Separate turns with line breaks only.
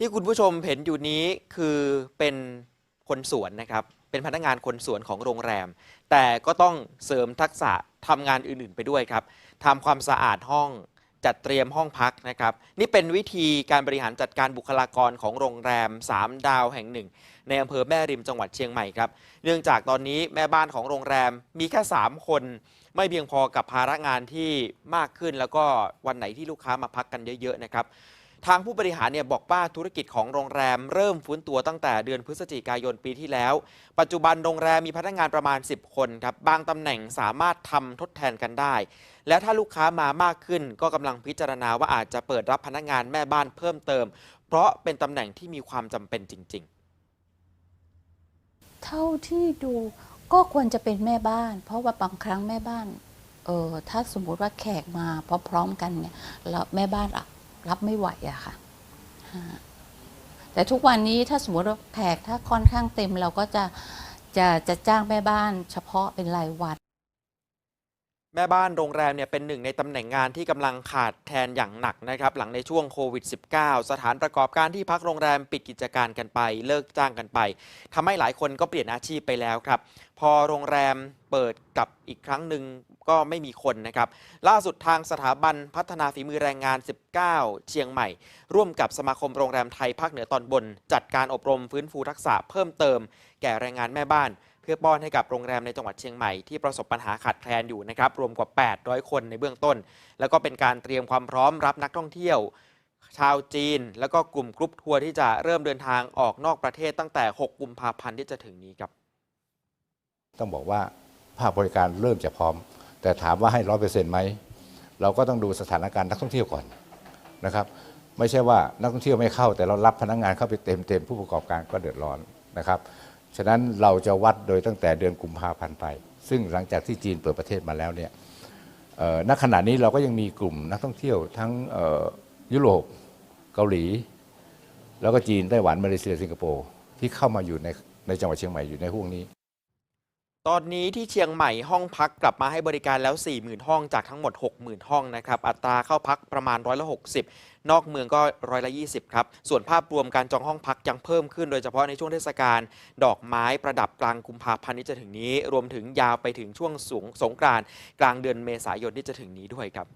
ที่คุณผู้ชมเห็นอยู่นี้คือเป็นคนสวนนะครับ เป็นพนักงานคนสวนของโรงแรม แต่ก็ต้องเสริมทักษะทำงานอื่นๆไปด้วยครับทำความสะอาดห้องจัดเตรียมห้องพักนะครับ นี่เป็นวิธีการบริหารจัดการบุคลากรของโรงแรม 3 ดาวแห่งหนึ่ง ในอำเภอแม่ริมจังหวัดเชียงใหม่ครับ เนื่องจากตอนนี้แม่บ้านของโรงแรมมีแค่ 3 คน ไม่เพียงพอกับภาระงานที่มากขึ้น แล้วก็วันไหนที่ลูกค้ามาพักกันเยอะๆนะครับ ทางผู้บริหารเนี่ยบอกว่าธุรกิจของโรงแรมเริ่มฟื้นตัวตั้งแต่เดือนพฤศจิกายนปีที่แล้ว ปัจจุบันโรงแรมมีพนักงานประมาณ 10 คนครับ บางตำแหน่งสามารถทำทดแทนกันได้ และถ้าลูกค้ามามากขึ้นก็กำลังพิจารณาว่าอาจจะเปิดรับพนักงานแม่บ้านเพิ่มเติม เพราะเป็นตำแหน่งที่มีความจำเป็นจริง ๆ
เท่าที่ดูก็ควรจะเป็นแม่บ้าน เพราะว่าบางครั้งแม่บ้านเออถ้าสมมุติว่าแขกมาพร้อมๆกันเนี่ยแล้วแม่บ้านรับ รับไม่ไหวอะค่ะ แต่ทุกวันนี้ถ้าสมมติว่าแขกถ้าค่อนข้างเต็มเราก็จะจะจะจ้างแม่บ้านเฉพาะเป็นรายวัน
แม่บ้านโรงแรมเนี่ยเป็นหนึ่งในตำแหน่งงานที่กำลังขาดแทนอย่างหนักนะครับ หลังในช่วงโควิด -19 สถานประกอบการที่พักโรงแรมปิดกิจการกันไป เลิกจ้างกันไปทำให้หลายคนก็เปลี่ยนอาชีพไปแล้วครับ พอโรงแรมเปิดกลับอีกครั้งหนึ่ง ก็ไม่มีคนนะครับ ล่าสุดทางสถาบันพัฒนาฝีมือแรงงาน 19 เชียงใหม่ ร่วมกับสมาคมโรงแรมไทยภาคเหนือตอนบน จัดการอบรมฟื้นฟูทักษะเพิ่มเติม แก่แรงงานแม่บ้าน เพื่อป้อนให้กับโรงแรมในจังหวัดเชียงใหม่ที่ประสบปัญหาขาดแคลนอยู่นะครับรวมกว่า 800 คนในเบื้องต้น แล้วก็เป็นการเตรียมความพร้อมรับนักท่องเที่ยวชาวจีน แล้วก็กลุ่มกรุ๊ปทัวร์ที่จะเริ่มเดินทางออกนอกประเทศตั้งแต่ 6 กุมภาพันธ์ที่จะถึงนี้ครับ
ต้องบอกว่าภาคบริการเริ่มจะพร้อม แต่ถามว่าให้ร้อยเปอร์เซ็นต์ไหมเราก็ต้องดูสถานการณ์นักท่องเที่ยวก่อนนะครับ ไม่ใช่ว่านักท่องเที่ยวไม่เข้า แต่เรารับพนักงานเข้าไปเต็มเต็มๆผู้ประกอบการก็เดือดร้อนนะครับฉะนั้นเราจะวัดโดยตั้งแต่เดือนกุมภาพันธ์ไป ซึ่งหลังจากที่จีนเปิดประเทศมาแล้วเนี่ยณขณะนี้เราก็ยังมีกลุ่มนักท่องเที่ยวทั้งยุโรปเกาหลี แล้วก็จีนไต้หวันมาเลเซียสิงคโปร์ที่เข้ามาอยู่ในในจังหวัดเชียงใหม่อยู่ในห่วงนี้
ตอนนี้ที่เชียงใหม่ห้องพักกลับมาให้บริการแล้ว 40,000 ห้องจากทั้งหมด 60,000 ห้องนะครับอัตราเข้าพักประมาณร้อยละ60 นอกเมืองก็ร้อยละ20 ครับ ส่วนภาพรวมการจองห้องพักยังเพิ่มขึ้น โดยเฉพาะในช่วงเทศกาลดอกไม้ประดับกลางกุมภาพันธ์ที่จะถึงนี้ รวมถึงยาวไปถึงช่วงสูงสงกรานต์กลางเดือนเมษายนที่จะถึงนี้ด้วยครับ